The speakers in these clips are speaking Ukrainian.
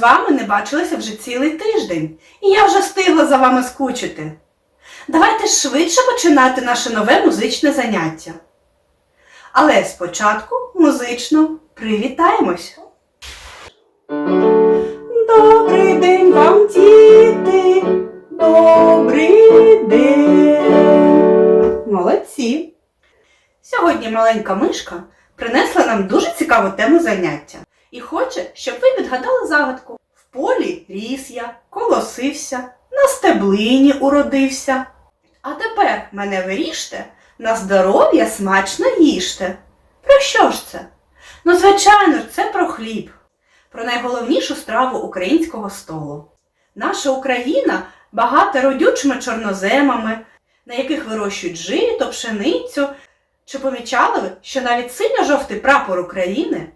вами не бачилися вже цілий тиждень, і я вже встигла за вами скучити. Давайте швидше починати наше нове музичне заняття. Але спочатку музично привітаємось. Добрий день вам, діти! Добрий день! Молодці! Сьогодні маленька мишка принесла нам дуже цікаву тему заняття і хоче, щоб ви відгадали загадку. В полі ріс я, колосився, на стеблині уродився. А тепер мене виріжте, на здоров'я смачно їжте. Про що ж це? Ну, звичайно ж, це про хліб, про найголовнішу страву українського столу. Наша Україна багата родючими чорноземами, на яких вирощують жито, пшеницю. Чи помічали ви, що навіть синьо-жовтий прапор України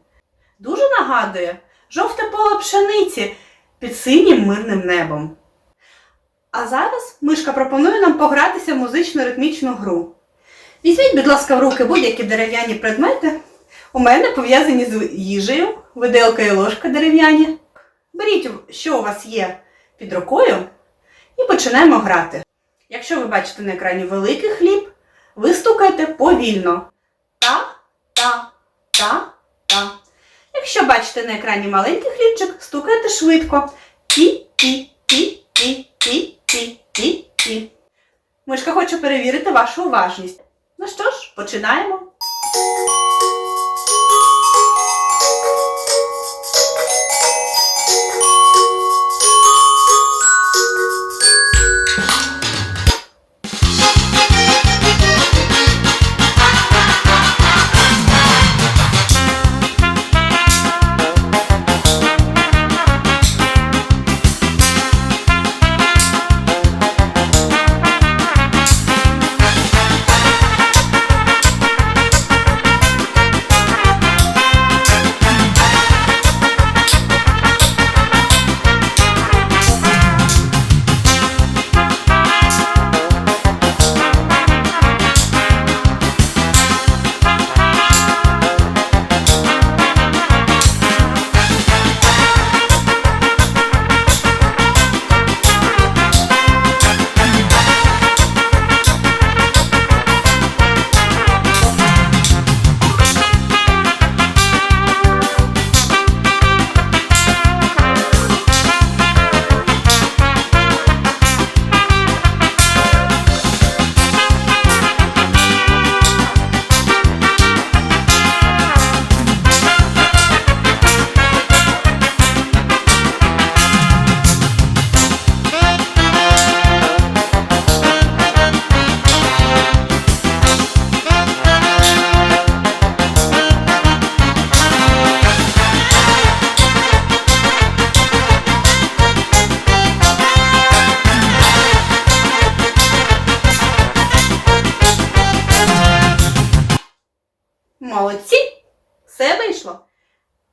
дуже нагадує жовте поле пшениці під синім мирним небом. А зараз мишка пропонує нам погратися в музично-ритмічну гру. Візьміть, будь ласка, в руки будь-які дерев'яні предмети. У мене пов'язані з їжею, виделка і ложка дерев'яні. Беріть, що у вас є під рукою, і починаємо грати. Якщо ви бачите на екрані великий хліб, ви стукаєте повільно. Та, та, та. Якщо бачите на екрані маленький хлібчик, стукайте швидко. Ті, ті, ті, ті, ті, ті, ті, ті. Мишка хоче перевірити вашу уважність. Ну що ж, починаємо.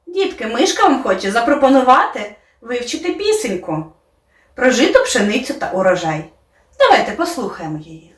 Дітки, мишка вам хоче запропонувати вивчити пісеньку про жито, пшеницю та урожай. Давайте послухаємо її.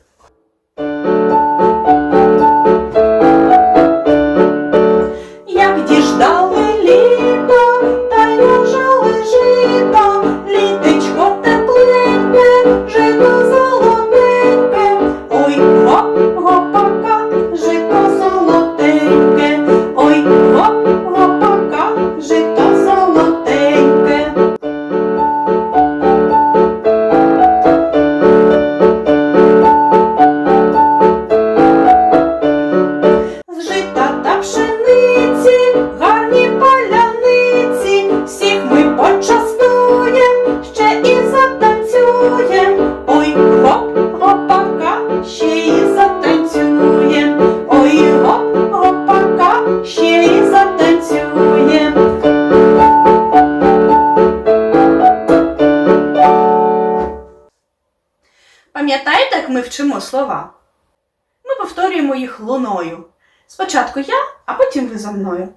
Слова? Ми повторюємо їх луною. Спочатку я, а потім ви за мною.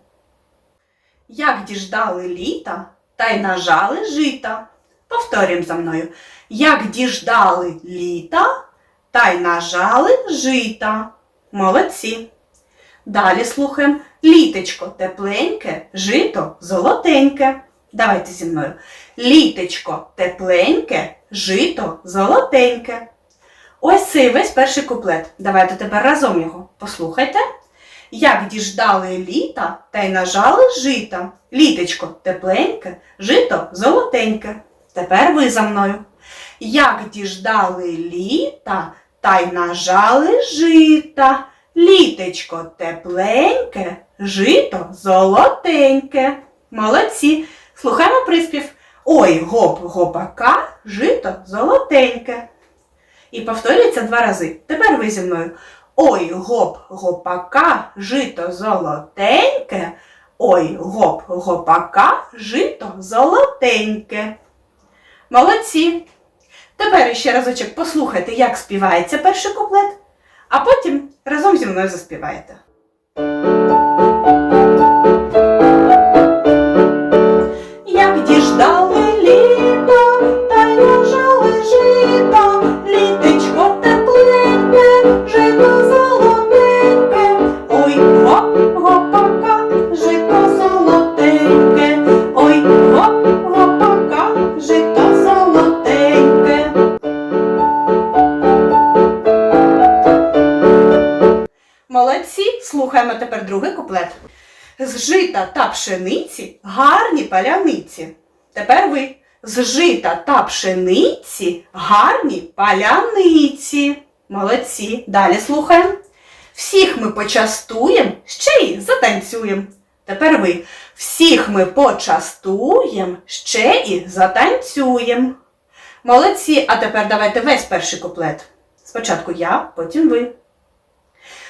Як діждали літа, та й нажали жита. Повторюємо за мною. Як діждали літа, та й нажали жита. Молодці. Далі слухаємо літечко тепленьке, жито золотеньке. Давайте зі мною. Літечко тепленьке, жито золотеньке. Ось цей весь перший куплет. Давайте тепер разом його послухайте. Як діждали літа та й нажали жита. Літечко тепленьке, жито золотеньке. Тепер ви за мною. Як діждали літа та й нажали жита. Літечко тепленьке, жито золотеньке. Молодці. Слухаємо приспів. Ой, гоп, гопака, жито золотеньке. І повторюється два рази. Тепер ви зі мною. Ой, гоп, гопака, жито золотеньке. Ой, гоп, гопака, жито золотеньке. Молодці. Тепер ще разочок послухайте, як співається перший куплет, а потім разом зі мною заспіваєте. Слухаємо тепер другий куплет. З жита та пшениці гарні паляниці. Тепер ви. З жита та пшениці гарні паляниці. Молодці. Далі слухаємо. Всіх ми почастуємо, ще й затанцюємо. Тепер ви. Всіх ми почастуємо, ще і затанцюємо. Молодці. А тепер давайте весь перший куплет. Спочатку я, потім ви.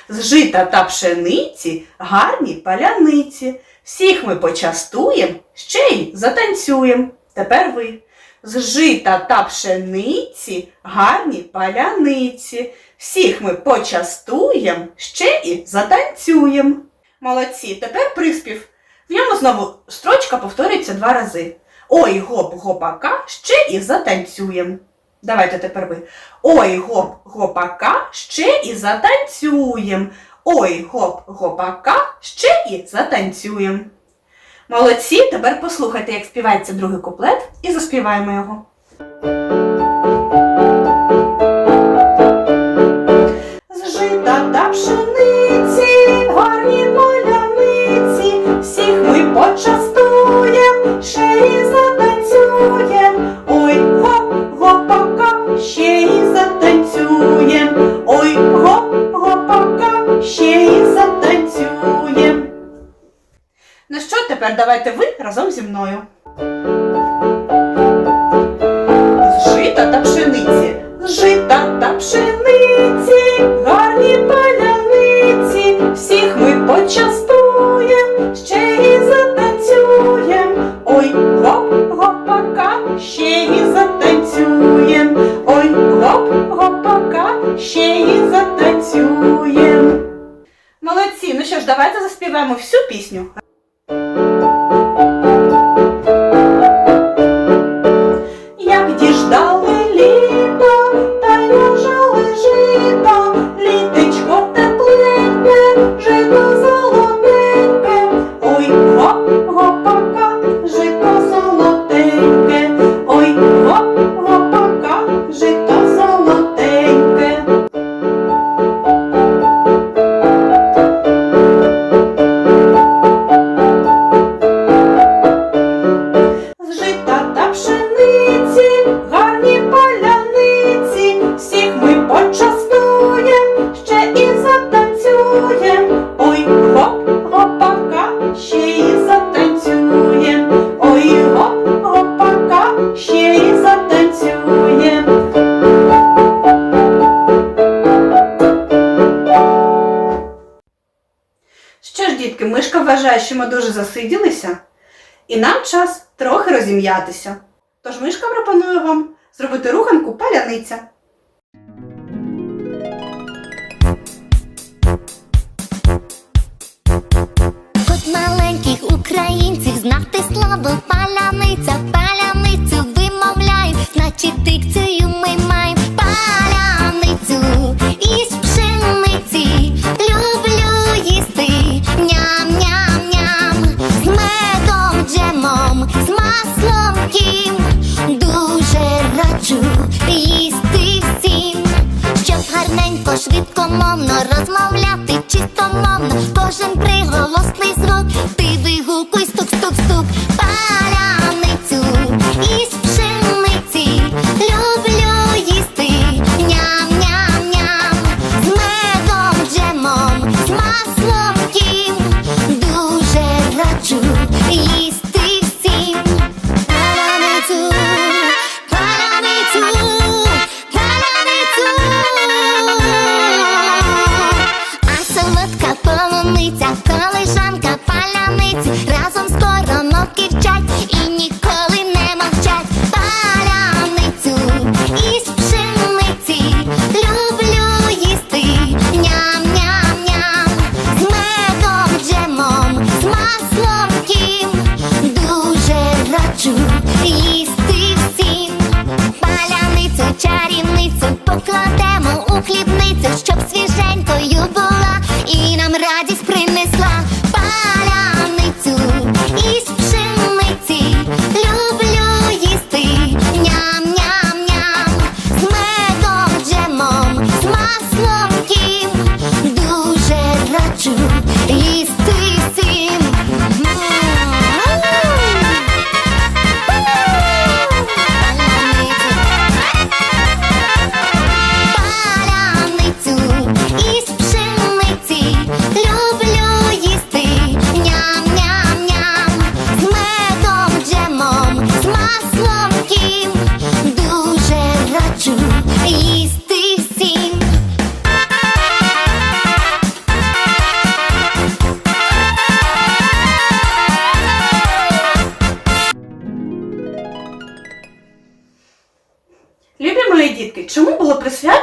З жита та пшениці гарні паляниці. Всіх ми почастуєм, ще й затанцюєм. Тепер ви. З жита та пшениці гарні паляниці. Всіх ми почастуєм, ще і затанцюєм. Молодці, тепер приспів. В ньому знову строчка повторюється два рази. Ой, гоп, гопака, ще і затанцюєм. Давайте тепер ви. Ой, гоп, гопака, ще і затанцюєм. Ой, гоп, гопака, ще і затанцюєм. Молодці, тепер послухайте, як співається другий куплет, і заспіваємо його. Жита та пшениці, гарні поляниці, всіх ми почастуєм, ще й затанцюєм. Ой, гоп, гопака, ще й затанцюєм. Ну що, тепер давайте ви разом зі мною. Давайте всю пісню. Вважає, що ми дуже засиділися. І нам час трохи розім'ятися. Тож мишка пропонує вам зробити руханку паляниця. От маленьких українців знати слово паляниця, паляницю вимовляють, значить дикцію ми маємо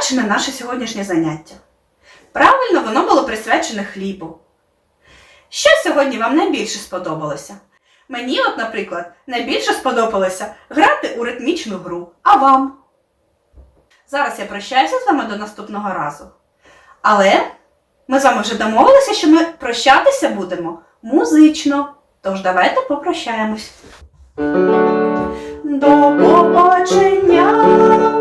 присвячене наше сьогоднішнє заняття. Правильно, воно було присвячене хлібу. Що сьогодні вам найбільше сподобалося? Мені, от, наприклад, найбільше сподобалося грати у ритмічну гру, а вам. Зараз я прощаюся з вами до наступного разу. Але ми з вами вже домовилися, що ми прощатися будемо музично. Тож давайте попрощаємось. До побачення!